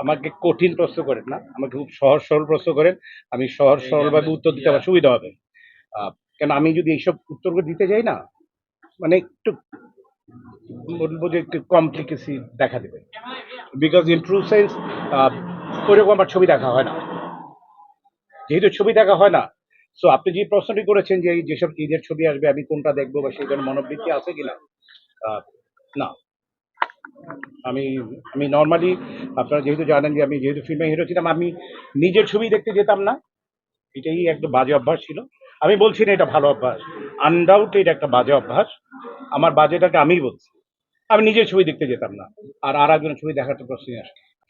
আমাকে কঠিন প্রশ্ন করেন না আমাকে খুব সহজ সরল প্রশ্ন করেন আমি সহজ সরলভাবে উত্তর দিতে আমার সুবিধা হবে। কেন আমি যদি এইসব উত্তরগুলো দিতে যাই না মানে একটু বলব যে একটু কমপ্লিকেসি দেখা দেবে। বিকজ ইন ট্রু সেন্স ওইরকম আমার ছবি দেখা হয় না। যেহেতু ছবি দেখা হয় না সো আপনি যে প্রশ্নটি করেছেন যে এই যেসব ঈদের ছবি আসবে আমি কোনটা দেখব বা সেই ধরনের মনোবৃত্তি আছে কিনা না। আমি আমি নর্মালি আপনারা যেহেতু জানেন যে আমি যেহেতু ফিল্মে হিরো ছিলাম, আমি নিজের ছবি দেখতে যেতাম না। এটাই একটা বাজে অভ্যাস ছিল। আমি বলছি না এটা ভালো অভ্যাস। আনডাউট এটা একটা বাজে অভ্যাস। আমার বাজেটাকে আমিই বলছি। আমি নিজের ছবি দেখতে যেতাম না। আর আর একজনের ছবি দেখার তো আসে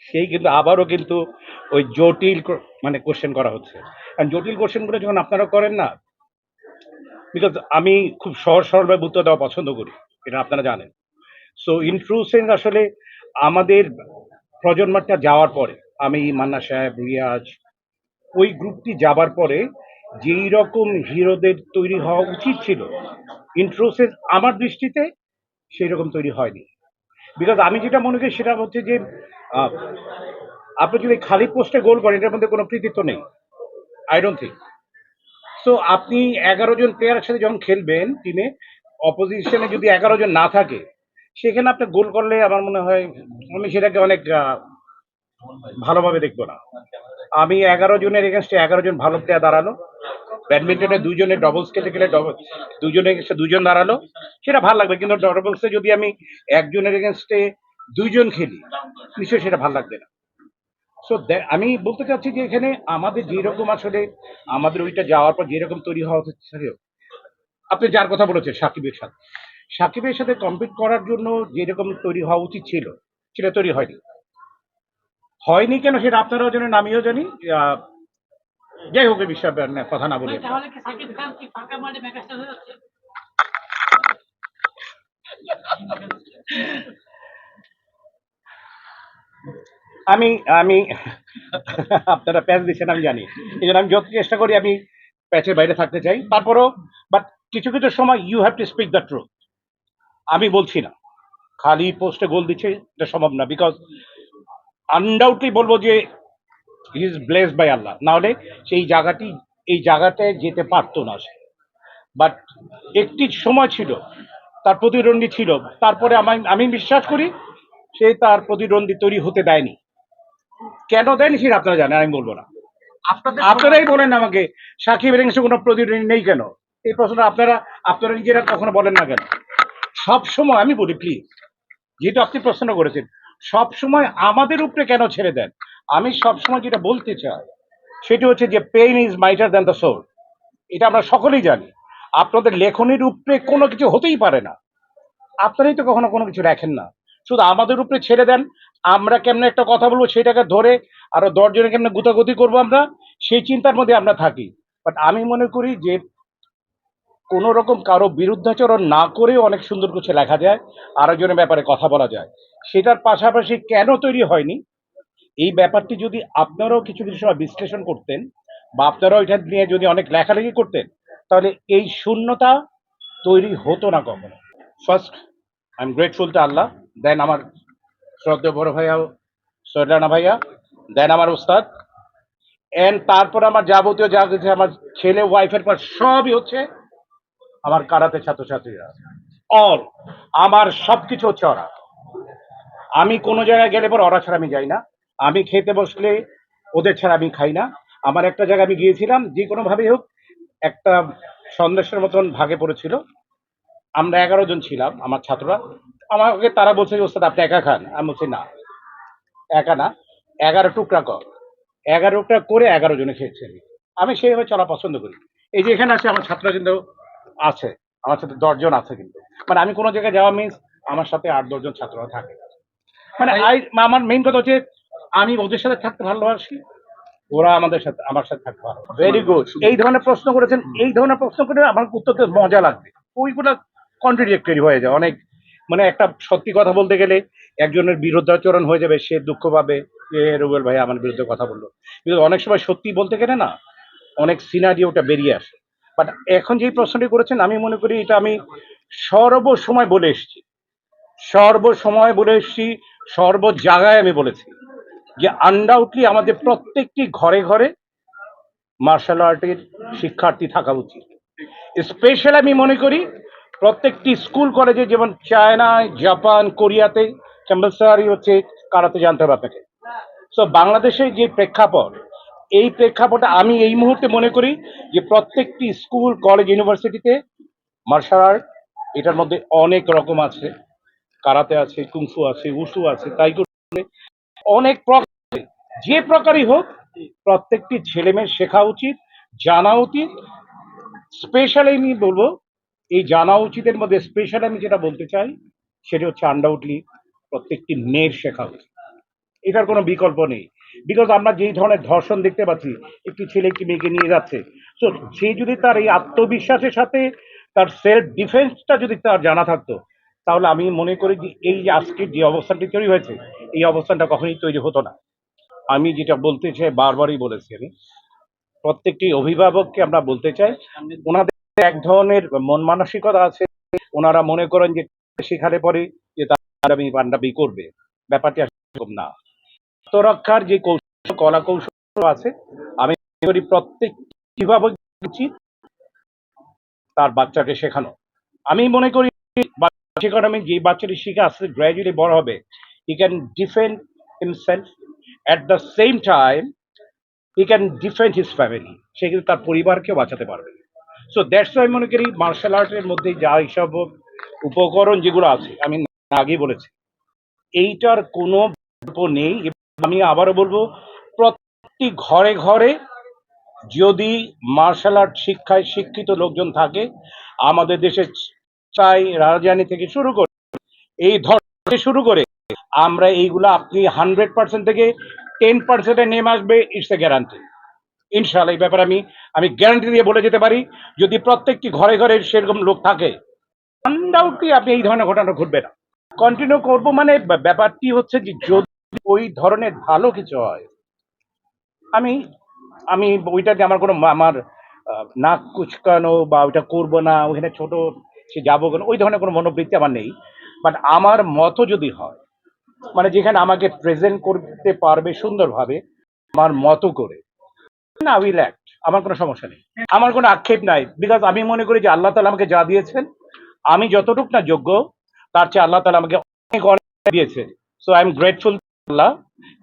সেই কিন্তু আবারও কিন্তু ওই জটিল মানে কোশ্চেন করা হচ্ছে। আর জটিল কোশ্চেনগুলো যখন আপনারা করেন না বিকজ আমি খুব সহজ সরলভাবে উত্তর দেওয়া পছন্দ করি। এটা আপনারা জানেন। সো ইন আসলে আমাদের প্রজন্মটা যাওয়ার পরে, আমি মান্না সাহেব, রিয়াজ, ওই গ্রুপটি যাবার পরে যেই রকম হিরোদের তৈরি হওয়া উচিত ছিল ইন আমার দৃষ্টিতে সেই রকম তৈরি হয়নি। বিকজ আমি যেটা মনে করি সেটা হচ্ছে যে আপনি যদি খালি পোস্টে গোল করেন, এটার মধ্যে কোনো কৃতিত্ব নেই। আই ডোন্ট থিঙ্ক সো আপনি এগারো জন প্লেয়ারের সাথে যখন খেলবেন টিমে অপোজিশনে যদি এগারো জন না থাকে সেখানে আপনি গোল করলে আমার মনে হয় আমি সেটাকে অনেক ভালোভাবে দেখব না। আমি এগারো জনের এগেনস্টে এগারো জন ভালো প্লেয়ার দাঁড়াল। ব্যাডমিন্টনে দুজনে ডবলস খেলতে গেলে ডবল দুজনে এগেনস্টে দুজন দাঁড়াল। সেটা ভালো লাগবে, কিন্তু ডবলসে যদি আমি একজনের এগেনস্টে দুইজন খেলি, নিশ্চয়ই সেটা ভালো লাগবে না। সো আমি বলতে চাচ্ছি যে এখানে আমাদের যেরকম আসলে আমাদের ওইটা যাওয়ার পর যেরকম তৈরি হওয়া হচ্ছে আপনি যার কথা বলেছেন, সাকিবের সাথে। সাকিবের সাথে কম্পিট করার জন্য যেরকম তৈরি হওয়া উচিত ছিল সেটা তৈরি হয়নি। হয়নি কেন সেটা আপনারাও জানেন আমিও জানি। যাই হোক এই বিষয়ে কথা না বলি। আমি আমি আপনারা প্যাচ দিচ্ছেন আমি জানি। এই জন্য আমি যত চেষ্টা করি আমি প্যাচের বাইরে থাকতে চাই। তারপরও বাট কিছু কিছু সময় you have to speak the truth আমি বলছি না। খালি পোস্টে গোল দিচ্ছে এটা সম্ভব না বিকজ আনডাউটলি বলব যে he is blessed by Allah নাহলে সেই জায়গাটি এই জায়গাটায় যেতে পারতো না সে। বাট একটি সময় ছিল তার প্রতিদ্বন্দ্বী ছিল। তারপরে আমি আমি বিশ্বাস করি সে তার প্রতিদ্বন্দ্বী তৈরি হতে দেয়নি। কেন দেয়নি সেটা আপনারা জানেন আমি বলব না। আপনারাই বলেন আমাকে সাকিব এগেন্সে কোনো প্রতিদ্বন্দ্বী নেই কেন? এই প্রশ্নটা আপনারা আপনারা নিজেরা কখনো বলেন না কেন? সব সময় আমি বলি প্লিজ যেহেতু আপনি প্রশ্ন করেছেন সব সময় আমাদের উপরে কেন ছেড়ে দেন? আমি সব সময় যেটা বলতে চাই, সেটি হচ্ছে যে pain is mightier than the soul এটা আমরা সকলেই জানি। আপনাদের লেখনির উপরে কোনো কিছু হতেই পারে না। আপনারাই তো কখনো কোনো কিছু রাখেন না। শুধু আমাদের উপরে ছেড়ে দেন, আমরা কেমন একটা কথা বলব সেটাকে ধরে আরও দশজনে কেমন গুতাগুতি করব আমরা, সেই চিন্তার মধ্যে আমরা থাকি। বাট আমি মনে করি যে কোনো রকম কারও বিরুদ্ধাচরণ না করে অনেক সুন্দর কিছু লেখা যায়, আরেকজনের ব্যাপারে কথা বলা যায়। সেটার পাশাপাশি কেন তৈরি হয়নি? এই ব্যাপারটি যদি আপনারাও কিছু কিছু সময় বিশ্লেষণ করতেন বা আপনারাও এটা নিয়ে যদি অনেক লেখালেখি করতেন, তাহলে এই শূন্যতা তৈরি হতো না কখনো। First I am grateful to Allah then আমার শ্রদ্ধেয় বড় ভাইয়া সৈরানা ভাইয়া দেন আমার উস্তাদ অ্যান্ড তারপর আমার যাবতীয় যা আমার ছেলে ওয়াইফের পর সবই হচ্ছে আমার কারাতে ছাত্রছাত্রীরা। অল, আমার সবকিছু হচ্ছে ওরা আমি কোনো জায়গায় গেলে পর ওরা ছাড়া আমি যাই না। আমি খেতে বসলে ওদের ছাড়া আমি খাই না। আমার একটা জায়গায় আমি গিয়েছিলাম, যে কোনো ভাবেই হোক, একটা সন্দেশের মতন ভাগে পড়েছিল। আমরা এগারো জন ছিলাম, আমার ছাত্ররা। আমাকে তারা বলছে যে, ওস্তাদ, আপনি একা খান? আমি বলছি, না, একা না, এগারো টুকরা কর। এগারো টুকরা করে এগারো জনে খেয়েছি। আমি সেইভাবে চলা পছন্দ করি। এই যে এখানে আছে আমার ছাত্ররা কিন্তু আছে আমার সাথে দশজন আছে কিন্তু। মানে আমি কোনো জায়গায় যাওয়া মিন্স আমার সাথে আট দশজন ছাত্ররা থাকে। মানে আই আমার মেইন কথা হচ্ছে আমি ওদের সাথে থাকতে ভালোবাসি ওরা আমাদের সাথে আমার সাথে থাকতে ভালো ভেরি গুড এই ধরনের প্রশ্ন করেছেন এই ধরনের প্রশ্ন করে আমার উত্তরতে মজা লাগবে। ওইগুলো কন্ট্রাডিক্টরি হয়ে যায়। অনেক মানে একটা সত্যি কথা বলতে গেলে একজনের বিরুদ্ধাচরণ হয়ে যাবে সে দুঃখ পাবে। যে রুবেল ভাই আমার বিরুদ্ধে কথা বলল। কিন্তু অনেক সময় সত্যি বলতে গেলে না অনেক সিনারিওটা বেরিয়ে আসে। বাট এখন যেই প্রশ্নটি করেছেন, আমি মনে করি এটা আমি সর্বসময় বলে এসেছি। সর্বসময় বলে এসেছি, সর্ব জায়গায় আমি বলেছি যে আনডাউটলি আমাদের প্রত্যেকটি ঘরে ঘরে মার্শাল আর্টের শিক্ষার্থী থাকা উচিত। স্পেশাল আমি মনে করি প্রত্যেকটি স্কুল কলেজে যেমন চায়নায় জাপান কোরিয়াতে কম্পালসারি হচ্ছে কারাতে জানতে হবে আপনাকে। সো বাংলাদেশের যে প্রেক্ষাপট এই প্রেক্ষাপটে আমি এই মুহূর্তে মনে করি যে প্রত্যেকটি স্কুল, কলেজ, ইউনিভার্সিটিতে মার্শাল আর্ট এটার মধ্যে অনেক রকম আছে। কারাতে আছে কুংফু আছে, উসু আছে তাই অনেক প্রকার যে প্রকারই হোক, প্রত্যেকটি ছেলে মেয়ের শেখা উচিত, জানা উচিত। স্পেশাল আমি বলব, এই জানা উচিতের মধ্যে স্পেশাল আমি যেটা বলতে চাই, সেটা হচ্ছে আন্ডাউটলি প্রত্যেকটি মেয়ের শেখা উচিত। এটার কোনো বিকল্প নেই। বিকজ আমরা যেই ধরনের ধর্ষণ দেখতে পাচ্ছি, একটি ছেলে একটি মেয়েকে নিয়ে যাচ্ছে। তো সে যদি তার এই আত্মবিশ্বাসের সাথে তার সেলফ ডিফেন্সটা যদি তার জানা থাকতো, তাহলে আমি মনে করি যে এই যে আজকের যে অবস্থানটি তৈরি হয়েছে, এই অবস্থানটা কখনোই তৈরি হতো না। আমি যেটা বলতে চাই, বারবারই বলেছি আমি, প্রত্যেকটি অভিভাবককে আমরা বলতে চাই, ওনাদের এক ধরনের মন মানসিকতা আছে। ওনারা মনে করেন যে শেখালে পরে যে তার পান্ডাবি করবে, ব্যাপারটি আসলে না। আত্মরক্ষার যে কৌশল কলা কৌশল আছে, আমি করি প্রত্যেক অভিভাবক উচিত তার বাচ্চাকে শেখানো। আমি মনে করি শেখানো যে বাচ্চাটি শিখে আসতে গ্র্যাজুয়ালি বড় হবে he can defend himself at the same time he can defend his family সে কিন্তু তার পরিবারকেও বাঁচাতে পারবে। সো দ্যাটস আমি মনে করি মার্শাল আর্টের মধ্যে যা এইসব উপকরণ যেগুলো আছে, আমি আগেই বলেছি, এইটার কোনো বিকল্প নেই। আমি আবারও বলব, প্রত্যেকটি ঘরে ঘরে যদি মার্শাল আর্ট শিক্ষায় শিক্ষিত লোকজন থাকে, আমাদের দেশে চাই রাজধানী থেকে শুরু করে, এই ধর শুরু করে, আমরা এইগুলো আপনি হান্ড্রেড পার্সেন্ট থেকে টেন পার্সেন্টে নেমে আসবে ইটস এ গ্যারান্টি ইনশাল্লাহ এই ব্যাপারে আমি আমি গ্যারান্টি দিয়ে বলে যেতে পারি, যদি প্রত্যেকটি ঘরে ঘরে সেরকম লোক থাকে আনডাউটলি আপনি এই ধরনের ঘটনা ঘটবে না। কন্টিনিউ করব মানে ব্যাপারটি হচ্ছে যে যদি ওই ধরনের ভালো কিছু হয়। আমি আমি ওইটাতে আমার কোনো আমার নাক কুচকানো বা ওইটা করব না, ওইখানে ছোট সে যাব কেন, ওই ধরনের কোনো মনোবৃত্তি আমার নেই। বাট আমার মতো যদি হয় মানে যেখানে আমাকে প্রেজেন্ট করতে পারবে সুন্দরভাবে, আমার মতো করে, না উইল অ্যাক্ট আমার কোনো সমস্যা নেই। আমার কোনো আক্ষেপ নাই বিকজ আমি মনে করি যে আল্লাহ তালা আমাকে যা দিয়েছেন, আমি যতটুক না যোগ্য, তার চেয়ে আল্লাহ তালা আমাকে অনেক অনেক দিয়েছে। So I am grateful Allah,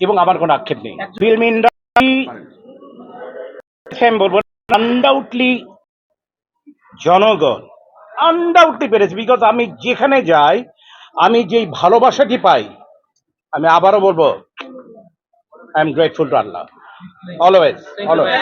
এবং আমার কোনো আক্ষেপ নেই। ফিল্ম ইন্ডাস্ট্রি জনগণ আনডাউটলি পেরেছে বিকজ আমি যেখানে যাই, আমি যেই ভালোবাসাটি পাই, আমি আবারও বলব I am grateful to Allah always always